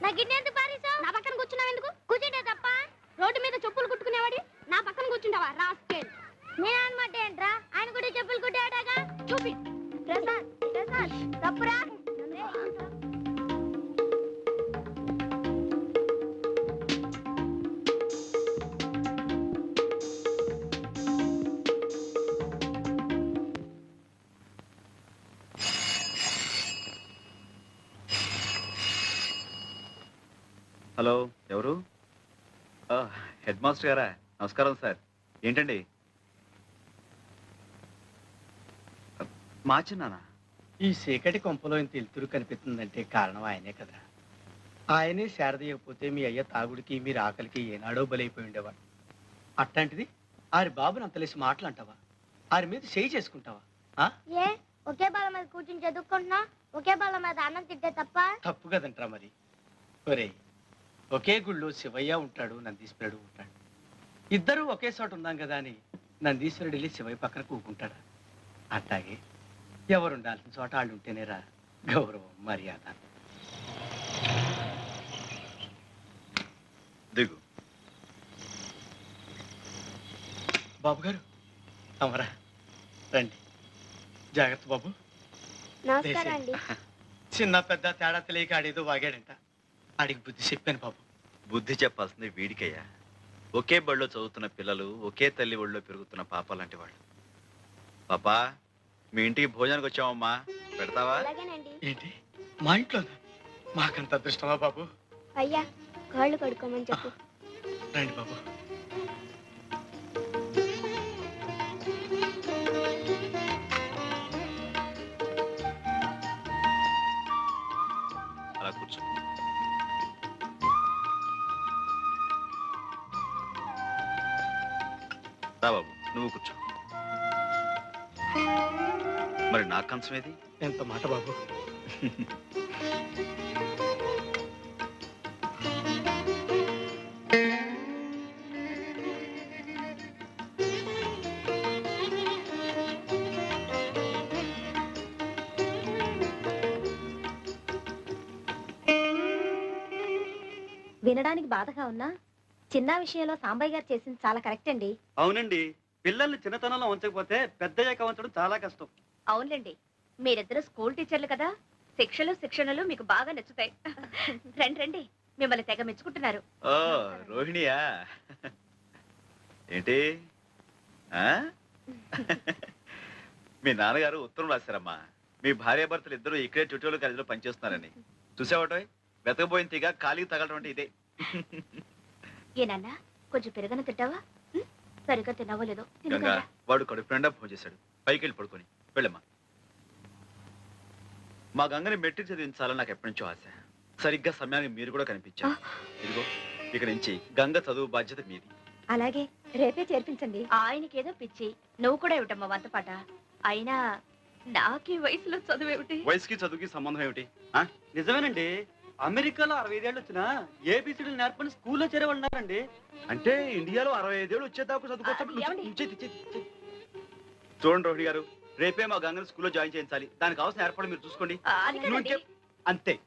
నా గిన్నె ఎందుకు పారేసావు నా పక్కన కూర్చున్నావు ఎందుకు? కూర్చుంటే తప్ప రోడ్డు మీద చెప్పులు కుట్టుకునేవాడి? నా పక్కన కూర్చుంటావా? రాస్కేల్ నేను అనమాట ఏంట్రా? ఆయన కూడా చెప్పులు కుట్టాడాగా చూపి. ప్రసాద్ ప్రసాద్ తప్పురా. హలో ఎవరు? హెడ్ మాస్టర్ గారా? నమస్కారం సార్. ఏంటండి? మా చిన్నానా ఈ చీకటి కొంపలో ఇంత వెలుతురు కనిపిస్తుందంటే కారణం ఆయనే కదా ఆయనే శారదీయకపోతే మీ అయ్య తాగుడికి మీరు ఆకలికి ఏనాడో బలైపోయి ఉండేవాడు. అట్లాంటిది ఆరి బాబుని అంతలేసి మాటలంటావా ఆరి మీద చేయి చేసుకుంటావా? ఆ? ఏ ఒకే బాల మీద కూర్చుని చదువుకుంటున్నా? ఒకే బాల మీద అన్నం తింటే తప్ప? తప్పు కదంట్రా మరి. ఒరే ఒకే గుళ్ళో శివయ్య ఉంటాడు నందీశ్వరుడు ఉంటాడు. ఇద్దరూ ఒకే చోట ఉందాం కదా అని నందీశ్వరుడు వెళ్ళి శివయ్య పక్కన కూకుంటాడా. అట్లాగే ఎవరు ఉండాల్సిన చోట వాళ్ళు ఉంటేనేరా గౌరవం మర్యాద. దిగు. బాబు గారు అమరా రండి. జాగ్రత్త బాబు. నమస్కారం అండి. చిన్న పెద్ద తేడా తెలియక ఆడేదో వాగాడంట. ఆడికి బుద్ధి చెప్పాను బాబు. బుద్ధి చెప్పాల్సింది వీడికయ్యా. ఒకే బడిలో చదువుతున్న పిల్లలు ఒకే తల్లి ఒళ్ళో పెరుగుతున్న పాప లాంటి వాళ్ళు. పాపా మీ ఇంటికి భోజనానికి వచ్చామమ్మా పెడతావా? ఏంటి? మా ఇంట్లోనా మాకంత అదృష్టమా బాబు? అయ్యా కాళ్ళు కడుక్కోమని చెప్పు. రండి బాబు. రా బాబు నువ్వు కూర్చో. మరి నా కంచం ఏది? ఎంత మాట బాబు? వినడానికి బాధగా ఉన్నా చిన్న విషయంలో సాంబయ్య గారు చేసింది చాలా కరెక్ట్ అండి. అవునండి. పిల్లల్ని చిన్నతనంలో ఉంచకపోతే పెద్దయ్యాక ఉంచడం చాలా కష్టం. అవునులేండి. మీరిద్దరు స్కూల్ టీచర్లు కదా. శిక్షలు శిక్షణలు మీకు బాగా నచ్చుతాయి. రండి రండి. మిమ్మల్ని తెగ మెచ్చుకుంటున్నారు. ఓ రోహిణియా. ఏంటి? ఆ? మీ నాన్నగారు ఉత్తరం రాశారమ్మా. మీ భార్యాభర్తలు ఇద్దరు ఇక్కడే చుట్టూలు కాలేజీలో పనిచేస్తున్నారని. చూసావటో వెతకబోయిన తీగ ఖాళీ తగలటం అంటే ఇదే. ఏనన్నా కొంచెం పెరగన తింటావా? సరిగ్గా తిన్నావో లేదో గంగా? వాడు కడుపు నిండా భోజేశాడు. పైకి వెళ్ళి పడుకొని వెళ్ళమ్మా. మా గంగని మెట్రిక్ చదివించాలని నాకు ఎప్పటి నుంచో ఆశ. సరిగ్గా సమయానికి మీరు కూడా కనిపించారు. ఇదిగో ఇక నుంచి గంగ చదువు బాధ్యత మీది. అలాగే రేపే చేర్పించండి. ఆయనకేదో పిచ్చి. నువ్వు కూడా ఇవ్వటమ్మా వంతపాట అయినా నాకు ఈ వయసులో చదువేమిటి? వయసుకి చదువుకి సంబంధం ఏమిటి? నిజమేనండి. అమెరికాలో అరవై ఐదేళ్ళు వచ్చినా ఏబిసిడీలు నేర్పని స్కూల్లో చేరేవాళ్ళు ఉన్నారండి అంటే ఇండియాలో అరవై ఐదేళ్ళు వచ్చేదాకా చదువుకోవచ్చు. చూడండి రోహిణి గారు రేపే మా గంగని స్కూల్లో జాయిన్ చేయించాలి. దానికి కావాల్సిన ఏర్పాటు మీరు చూసుకోండి. అంతే.